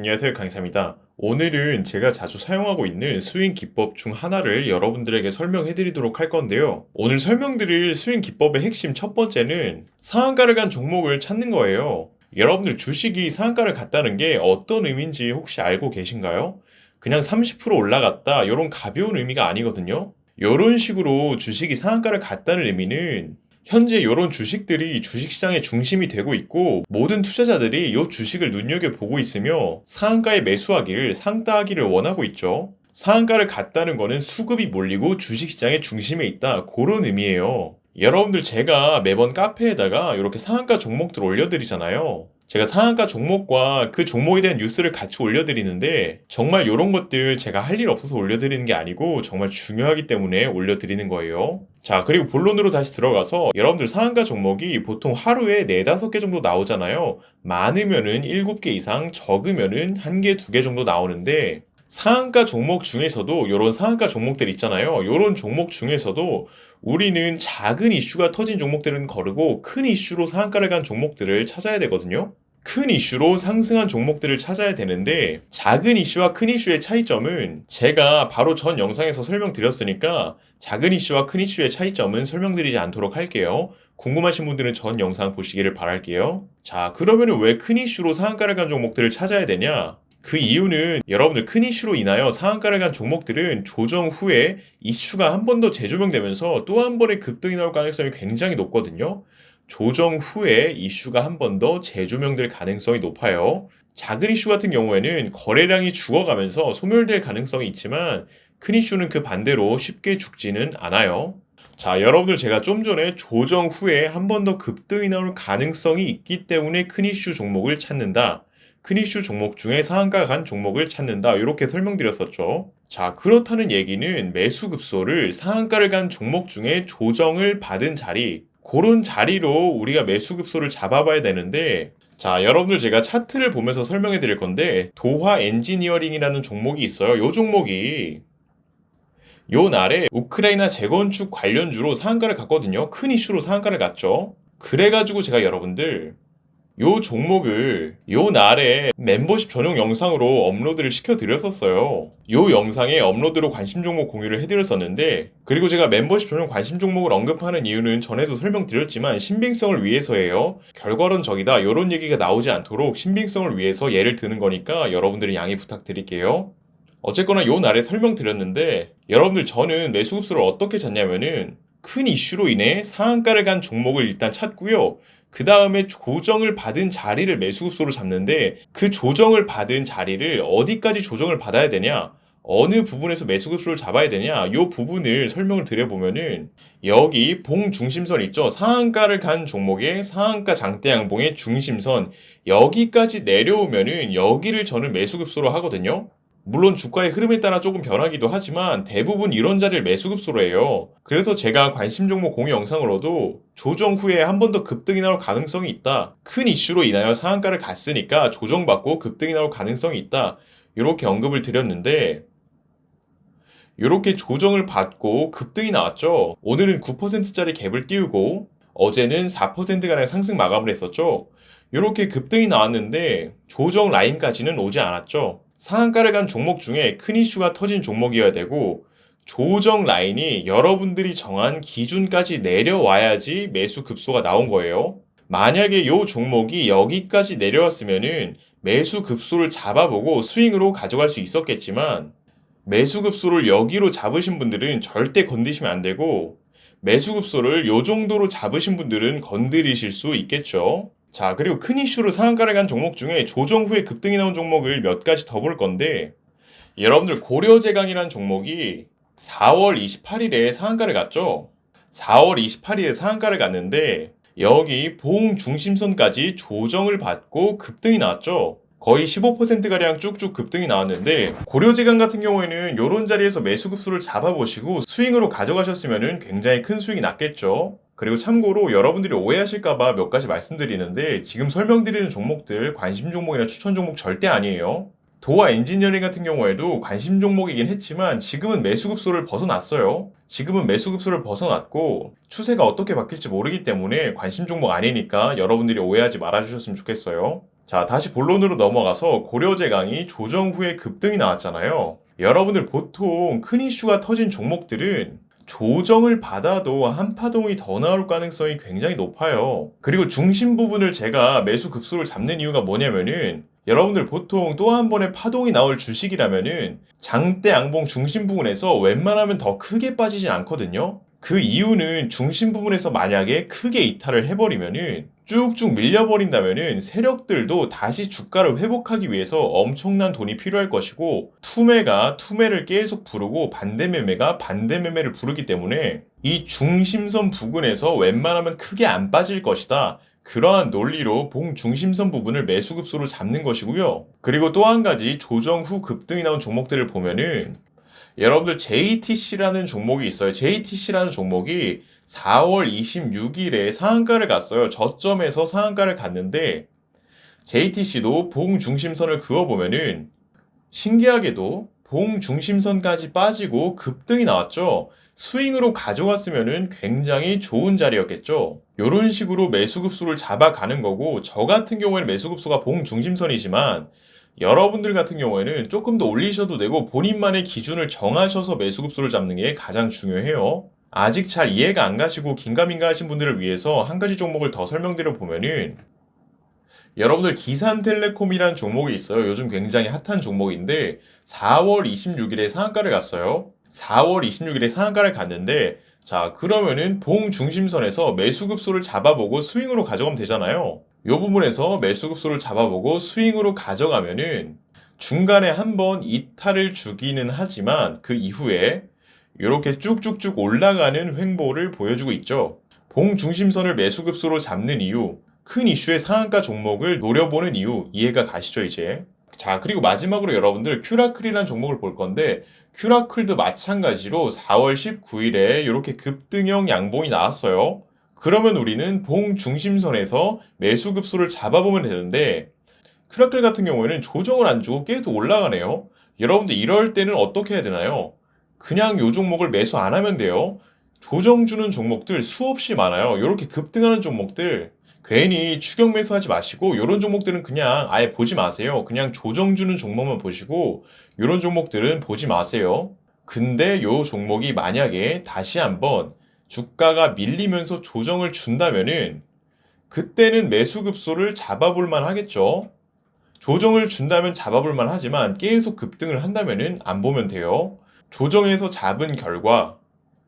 안녕하세요 강사입니다. 오늘은 제가 자주 사용하고 있는 스윙 기법 중 하나를 여러분들에게 설명해 드리도록 할 건데요. 오늘 설명드릴 스윙 기법의 핵심 첫 번째는 상한가를 간 종목을 찾는 거예요. 여러분들 주식이 상한가를 갔다는 게 어떤 의미인지 혹시 알고 계신가요? 그냥 30% 올라갔다 이런 가벼운 의미가 아니거든요. 이런 식으로 주식이 상한가를 갔다는 의미는 현재 이런 주식들이 주식시장의 중심이 되고 있고 모든 투자자들이 이 주식을 눈여겨보고 있으며 상한가에 매수하기를 상따하기를 원하고 있죠. 상한가를 갔다는 거는 수급이 몰리고 주식시장의 중심에 있다 그런 의미예요. 여러분들 제가 매번 카페에다가 이렇게 상한가 종목들 올려드리잖아요. 제가 상한가 종목과 그 종목에 대한 뉴스를 같이 올려드리는데 정말 이런 것들 제가 할 일 없어서 올려드리는 게 아니고 정말 중요하기 때문에 올려드리는 거예요. 자, 그리고 본론으로 다시 들어가서 여러분들 상한가 종목이 보통 하루에 4, 5개 정도 나오잖아요. 많으면은 7개 이상, 적으면은 1개, 2개 정도 나오는데 상한가 종목 중에서도 이런 상한가 종목들 있잖아요. 이런 종목 중에서도 우리는 작은 이슈가 터진 종목들은 거르고 큰 이슈로 상한가를 간 종목들을 찾아야 되거든요. 큰 이슈로 상승한 종목들을 찾아야 되는데 작은 이슈와 큰 이슈의 차이점은 제가 바로 전 영상에서 설명드렸으니까 작은 이슈와 큰 이슈의 차이점은 설명드리지 않도록 할게요. 궁금하신 분들은 전 영상 보시기를 바랄게요. 자, 그러면 왜 큰 이슈로 상한가를 간 종목들을 찾아야 되냐? 그 이유는 여러분들 큰 이슈로 인하여 상한가를 간 종목들은 조정 후에 이슈가 한 번 더 재조명되면서 또 한 번의 급등이 나올 가능성이 굉장히 높거든요. 조정 후에 이슈가 한 번 더 재조명될 가능성이 높아요. 작은 이슈 같은 경우에는 거래량이 죽어가면서 소멸될 가능성이 있지만 큰 이슈는 그 반대로 쉽게 죽지는 않아요. 자, 여러분들 제가 좀 전에 조정 후에 한 번 더 급등이 나올 가능성이 있기 때문에 큰 이슈 종목을 찾는다. 큰 이슈 종목 중에 상한가 간 종목을 찾는다. 이렇게 설명드렸었죠. 자, 그렇다는 얘기는 매수 급소를 상한가를 간 종목 중에 조정을 받은 자리, 그런 자리로 우리가 매수 급소를 잡아봐야 되는데 자, 여러분들 제가 차트를 보면서 설명해 드릴 건데 도화 엔지니어링이라는 종목이 있어요. 요 종목이 요 날에 우크라이나 재건축 관련주로 상한가를 갔거든요. 큰 이슈로 상한가를 갔죠. 그래가지고 제가 여러분들 요 종목을 요 날에 멤버십 전용 영상으로 업로드를 시켜드렸었어요. 요 영상에 업로드로 관심 종목 공유를 해드렸었는데 그리고 제가 멤버십 전용 관심 종목을 언급하는 이유는 전에도 설명드렸지만 신빙성을 위해서예요. 결과론 적이다 이런 얘기가 나오지 않도록 신빙성을 위해서 예를 드는 거니까 여러분들이 양해 부탁드릴게요. 어쨌거나 요 날에 설명드렸는데 여러분들 저는 매수급수를 어떻게 찾냐면은 큰 이슈로 인해 상한가를 간 종목을 일단 찾고요. 그 다음에 조정을 받은 자리를 매수급소로 잡는데 그 조정을 받은 자리를 어디까지 조정을 받아야 되냐? 어느 부분에서 매수급수를 잡아야 되냐? 이 부분을 설명을 드려보면은 여기 봉 중심선 있죠? 상한가를 간 종목의 상한가 장대 양봉의 중심선 여기까지 내려오면은 여기를 저는 매수급수로 하거든요. 물론 주가의 흐름에 따라 조금 변하기도 하지만 대부분 이런 자리를 매수급소로 해요. 그래서 제가 관심 종목 공유 영상으로도 조정 후에 한 번 더 급등이 나올 가능성이 있다. 큰 이슈로 인하여 상한가를 갔으니까 조정받고 급등이 나올 가능성이 있다. 이렇게 언급을 드렸는데 이렇게 조정을 받고 급등이 나왔죠. 오늘은 9%짜리 갭을 띄우고 어제는 4%가량 상승 마감을 했었죠. 이렇게 급등이 나왔는데 조정 라인까지는 오지 않았죠. 상한가를 간 종목 중에 큰 이슈가 터진 종목이어야 되고 조정 라인이 여러분들이 정한 기준까지 내려와야지 매수 급소가 나온 거예요. 만약에 이 종목이 여기까지 내려왔으면은 매수 급소를 잡아보고 스윙으로 가져갈 수 있었겠지만 매수 급소를 여기로 잡으신 분들은 절대 건드시면 안 되고 매수 급소를 이 정도로 잡으신 분들은 건드리실 수 있겠죠. 자, 그리고 큰 이슈로 상한가를 간 종목 중에 조정 후에 급등이 나온 종목을 몇 가지 더 볼 건데, 여러분들 고려제강이라는 종목이 4월 28일에 상한가를 갔죠? 4월 28일에 상한가를 갔는데, 여기 보험 중심선까지 조정을 받고 급등이 나왔죠? 거의 15%가량 쭉쭉 급등이 나왔는데 고려제강 같은 경우에는 이런 자리에서 매수 급수를 잡아보시고 스윙으로 가져가셨으면 굉장히 큰 수익이 났겠죠. 그리고 참고로 여러분들이 오해하실까봐 몇 가지 말씀드리는데 지금 설명드리는 종목들 관심 종목이나 추천 종목 절대 아니에요. 도화 엔지니어링 같은 경우에도 관심 종목이긴 했지만 지금은 매수급소를 벗어났어요. 지금은 매수급소를 벗어났고 추세가 어떻게 바뀔지 모르기 때문에 관심 종목 아니니까 여러분들이 오해하지 말아주셨으면 좋겠어요. 자, 다시 본론으로 넘어가서 고려제 강이 조정 후에 급등이 나왔잖아요. 여러분들 보통 큰 이슈가 터진 종목들은 조정을 받아도 한파동이 더 나올 가능성이 굉장히 높아요. 그리고 중심 부분을 제가 매수 급소를 잡는 이유가 뭐냐면은 여러분들 보통 또 한 번의 파동이 나올 주식이라면은 장대 양봉 중심 부분에서 웬만하면 더 크게 빠지진 않거든요. 그 이유는 중심 부분에서 만약에 크게 이탈을 해버리면은 쭉쭉 밀려버린다면은 세력들도 다시 주가를 회복하기 위해서 엄청난 돈이 필요할 것이고 투매가 투매를 계속 부르고 반대 매매가 반대 매매를 부르기 때문에 이 중심선 부근에서 웬만하면 크게 안 빠질 것이다. 그러한 논리로 봉 중심선 부분을 매수급소로 잡는 것이고요. 그리고 또 한 가지 조정 후 급등이 나온 종목들을 보면은 여러분들 JTC라는 종목이 있어요. JTC라는 종목이 4월 26일에 상한가를 갔어요. 저점에서 상한가를 갔는데 JTC도 봉 중심선을 그어보면은 신기하게도 봉 중심선까지 빠지고 급등이 나왔죠. 스윙으로 가져갔으면은 굉장히 좋은 자리였겠죠. 이런 식으로 매수급수를 잡아가는 거고 저 같은 경우에는 매수급수가 봉 중심선이지만 여러분들 같은 경우에는 조금 더 올리셔도 되고 본인만의 기준을 정하셔서 매수급수를 잡는 게 가장 중요해요. 아직 잘 이해가 안 가시고 긴가민가 하신 분들을 위해서 한 가지 종목을 더 설명드려 보면은 여러분들 기산텔레콤이라는 종목이 있어요. 요즘 굉장히 핫한 종목인데 4월 26일에 상한가를 갔어요. 4월 26일에 상한가를 갔는데 자 그러면은 봉 중심선에서 매수급소를 잡아보고 스윙으로 가져가면 되잖아요. 이 부분에서 매수급소를 잡아보고 스윙으로 가져가면은 중간에 한번 이탈을 주기는 하지만 그 이후에 이렇게 쭉쭉쭉 올라가는 횡보를 보여주고 있죠. 봉 중심선을 매수급소로 잡는 이유, 큰 이슈의 상한가 종목을 노려보는 이유 이해가 가시죠 이제? 자 그리고 마지막으로 여러분들 큐라클이라는 종목을 볼 건데 큐라클도 마찬가지로 4월 19일에 이렇게 급등형 양봉이 나왔어요. 그러면 우리는 봉 중심선에서 매수 급소를 잡아보면 되는데 큐라클 같은 경우에는 조정을 안 주고 계속 올라가네요. 여러분들 이럴 때는 어떻게 해야 되나요? 그냥 요 종목을 매수 안 하면 돼요. 조정 주는 종목들 수없이 많아요. 이렇게 급등하는 종목들 괜히 추격 매수하지 마시고 이런 종목들은 그냥 아예 보지 마세요. 그냥 조정 주는 종목만 보시고 이런 종목들은 보지 마세요. 근데 요 종목이 만약에 다시 한번 주가가 밀리면서 조정을 준다면은 그때는 매수 급소를 잡아볼 만 하겠죠. 조정을 준다면 잡아볼 만 하지만 계속 급등을 한다면은 안 보면 돼요. 조정에서 잡은 결과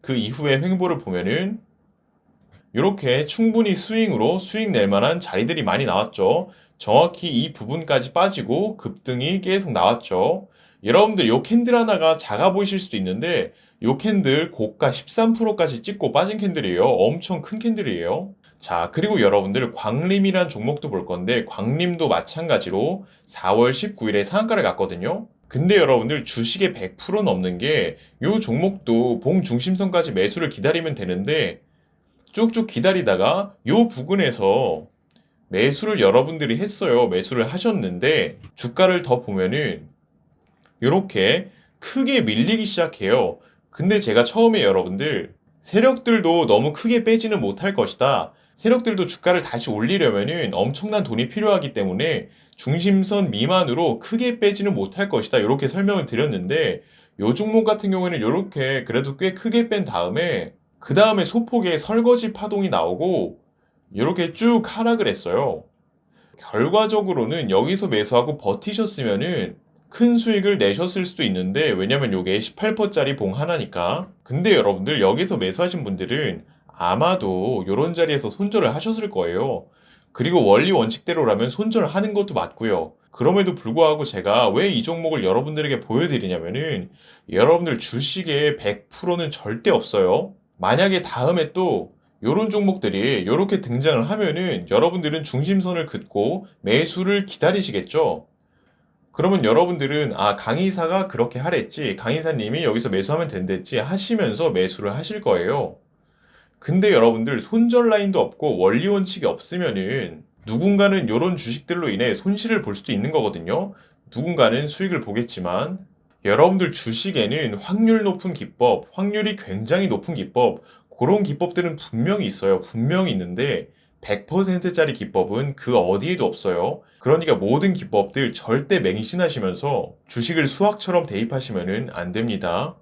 그 이후의 횡보를 보면은 이렇게 충분히 스윙으로 수익 낼 만한 자리들이 많이 나왔죠. 정확히 이 부분까지 빠지고 급등이 계속 나왔죠. 여러분들 요 캔들 하나가 작아 보이실 수도 있는데 요 캔들 고가 13%까지 찍고 빠진 캔들이에요. 엄청 큰 캔들이에요. 자, 그리고 여러분들 광림이란 종목도 볼 건데 광림도 마찬가지로 4월 19일에 상한가를 갔거든요. 근데 여러분들 주식의 100% 넘는 게 요 종목도 봉 중심선까지 매수를 기다리면 되는데 쭉쭉 기다리다가 요 부근에서 매수를 여러분들이 했어요. 매수를 하셨는데 주가를 더 보면은 이렇게 크게 밀리기 시작해요. 근데 제가 처음에 여러분들 세력들도 너무 크게 빼지는 못할 것이다. 세력들도 주가를 다시 올리려면은 엄청난 돈이 필요하기 때문에 중심선 미만으로 크게 빼지는 못할 것이다. 이렇게 설명을 드렸는데 요 종목 같은 경우에는 이렇게 그래도 꽤 크게 뺀 다음에 그 다음에 소폭의 설거지 파동이 나오고 이렇게 쭉 하락을 했어요. 결과적으로는 여기서 매수하고 버티셨으면은 큰 수익을 내셨을 수도 있는데 왜냐면 요게 18%짜리 봉 하나니까. 근데 여러분들 여기서 매수하신 분들은 아마도 요런 자리에서 손절을 하셨을 거예요. 그리고 원리 원칙대로라면 손절을 하는 것도 맞고요. 그럼에도 불구하고 제가 왜 이 종목을 여러분들에게 보여드리냐면은 여러분들 주식의 100%는 절대 없어요. 만약에 다음에 또 요런 종목들이 이렇게 등장을 하면은 여러분들은 중심선을 긋고 매수를 기다리시겠죠 그러면 여러분들은 아 강의사가 그렇게 하랬지 강의사님이 여기서 매수하면 된댔지 하시면서 매수를 하실 거예요. 근데 여러분들 손절 라인도 없고 원리 원칙이 없으면은 누군가는 이런 주식들로 인해 손실을 볼 수도 있는 거거든요. 누군가는 수익을 보겠지만 여러분들 주식에는 확률 높은 기법, 확률이 굉장히 높은 기법, 그런 기법들은 분명히 있어요. 분명히 있는데 100%짜리 기법은 그 어디에도 없어요. 그러니까 모든 기법들 절대 맹신하시면서 주식을 수학처럼 대입하시면 안 됩니다.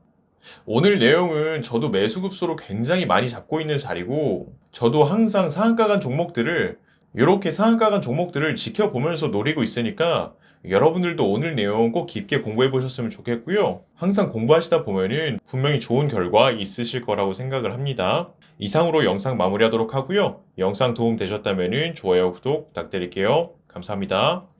오늘 내용은 저도 매수급소로 굉장히 많이 잡고 있는 자리고 저도 항상 상한가 간 종목들을 이렇게 상한가 간 종목들을 지켜보면서 노리고 있으니까 여러분들도 오늘 내용 꼭 깊게 공부해 보셨으면 좋겠고요. 항상 공부하시다 보면은 분명히 좋은 결과 있으실 거라고 생각을 합니다. 이상으로 영상 마무리하도록 하고요. 영상 도움 되셨다면 좋아요, 구독 부탁드릴게요. 감사합니다.